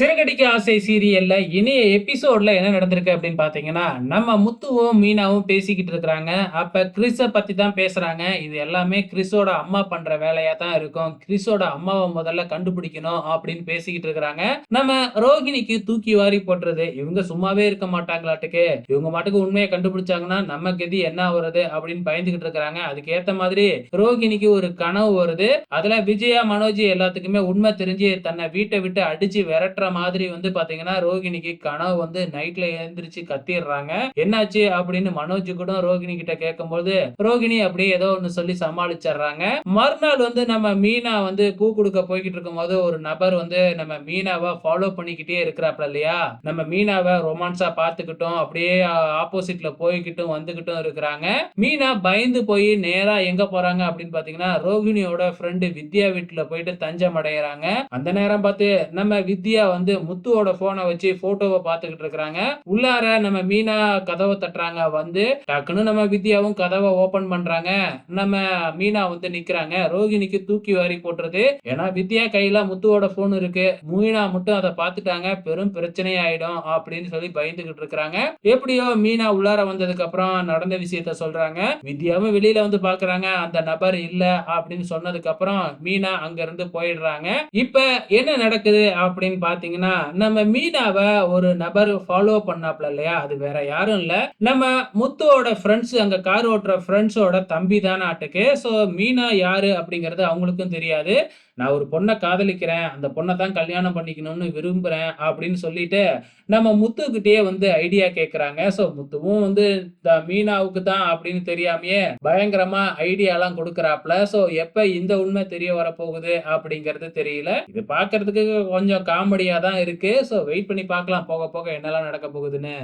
சிறகடிக்க ஆசை சீரியல்ல இனிய எபிசோட்ல என்ன நடந்திருக்கு அப்படின்னு பாத்தீங்கன்னா நம்ம முத்துவும் மீனாவும் பேசிக்கிட்டு இருக்கிறாங்க. அப்ப கிறிஸ பத்தி தான் பேசுறாங்க. இது எல்லாமே கிறிஸோட அம்மா பண்ற வேலையா தான் இருக்கும். கிறிஸோட அம்மாவை முதல்ல கண்டுபிடிக்கணும் அப்படின்னு பேசிக்கிட்டு இருக்கிறாங்க. நம்ம ரோகிணிக்கு தூக்கி வாரி போட்டுறது. இவங்க சும்மாவே இருக்க மாட்டாங்களாட்டுக்கு. இவங்க மாட்டுக்கு உண்மையை கண்டுபிடிச்சாங்கன்னா நம்ம கதி என்ன வருது அப்படின்னு பயந்துகிட்டு இருக்கிறாங்க. அதுக்கு ஏத்த மாதிரி ரோகிணிக்கு ஒரு கனவு வருது. அதுல விஜயா மனோஜ் எல்லாத்துக்குமே உண்மை தெரிஞ்சு தன்னை வீட்டை விட்டு அடிச்சு விரட்டுற மாதிரி வந்து பாத்தீங்கன்னா ரோகிணிக்கு கனவு வந்து நைட்ல எழுந்திரிச்சு கத்திடுறாங்க. என்னாச்சு அப்படின்னு மனோஜ் கூட ரோகிணி கிட்ட கேட்கும்போது ரோகிணி அப்படியே ஏதோ ஒண்ணு சொல்லி சமாளிச்சிடுறாங்க. மறுநாள் வந்து நம்ம மீனா வந்து பூ கொடுக்க போய்கிட்டு இருக்கும்போது ஒரு நபர் வந்து நம்ம மீனாவை ஃபாலோ பண்ணிக்கிட்டே இருக்கிறாப்ல இல்லையா? நம்ம மீனாவை ரொமான்ஸா பாத்துக்கிட்டோம் அப்படியே ஆப்போசிட்ல போய்கிட்டும் வந்துகிட்டும் இருக்கிறாங்க. மீனா பயந்து போய் நேரா எங்க போறாங்க அப்படின்னு பாத்தீங்கன்னா ரோகிணியோட ஃப்ரெண்டு வித்யா வீட்டுல போயிட்டு தஞ்சம் அடைகிறாங்க அந்த நேரம் பார்த்து நம்ம வித்யா வந்து வந்து முத்துவோட போனை வச்சு போட்டோவை பார்த்துக்கிட்டு இருக்கிறாங்க. உள்ளார நம்ம மீனா கதவை தட்டுறாங்க. வந்து டக்குன்னு நம்ம வித்யாவும் கதவை ஓபன் பண்றாங்க. நம்ம மீனா வந்து நிக்கிறாங்க. ரோகிணிக்கு தூக்கி வாரி போட்டுருது. ஏன்னா வித்யா கையில முத்துவோட போன் இருக்கு. மீனா மட்டும் அதை பார்த்துட்டாங்க. பெரும் பிரச்சனை ஆயிடும் அப்படின்னு சொல்லி பயந்துகிட்டு இருக்கிறாங்க. எப்படியோ மீனா உள்ளார வந்ததுக்கு அப்புறம் நடந்த விஷயத்த சொல்றாங்க. வித்யாவும் வெளியில வந்து பாக்குறாங்க அந்த நபர் இல்ல அப்படின்னு சொன்னதுக்கு அப்புறம் மீனா அங்க இருந்து போயிடுறாங்க. இப்ப என்ன நடக்குது அப்படின்னு பார்த்து பாத்தீங்கன்னா நம்ம மீனாவை ஒரு நபர் ஃபாலோ பண்ணாப்ல இல்லையா? அது வேற யாரும் இல்ல. நம்ம முத்துவோட ஃப்ரெண்ட்ஸ் அங்க கார் ஓட்டுற ஃப்ரெண்ட்ஸோட தம்பி தானே ஆட்டுக்கு. ஸோ மீனா யாரு அப்படிங்கறது அவங்களுக்கும் தெரியாது. நான் ஒரு பொண்ணை காதலிக்கிறேன். அந்த பொண்ணை தான் கல்யாணம் பண்ணிக்கணும்னு விரும்புறேன் அப்படின்னு சொல்லிட்டு நம்ம முத்துக்கிட்டே வந்து ஐடியா கேட்குறாங்க ஸோ முத்துவும் வந்து இந்த மீனாவுக்கு தான் அப்படின்னு தெரியாமையே பயங்கரமா ஐடியாலாம் கொடுக்குறாப்ல. ஸோ எப்ப இந்த உண்மை தெரிய வரப்போகுது அப்படிங்கிறது தெரியல. இது பார்க்கறதுக்கு கொஞ்சம் காமெடி தான் இருக்கு. ஸோ வெயிட் பண்ணி பார்க்கலாம். போக போக என்னெல்லாம் நடக்க போகுதுன்னு.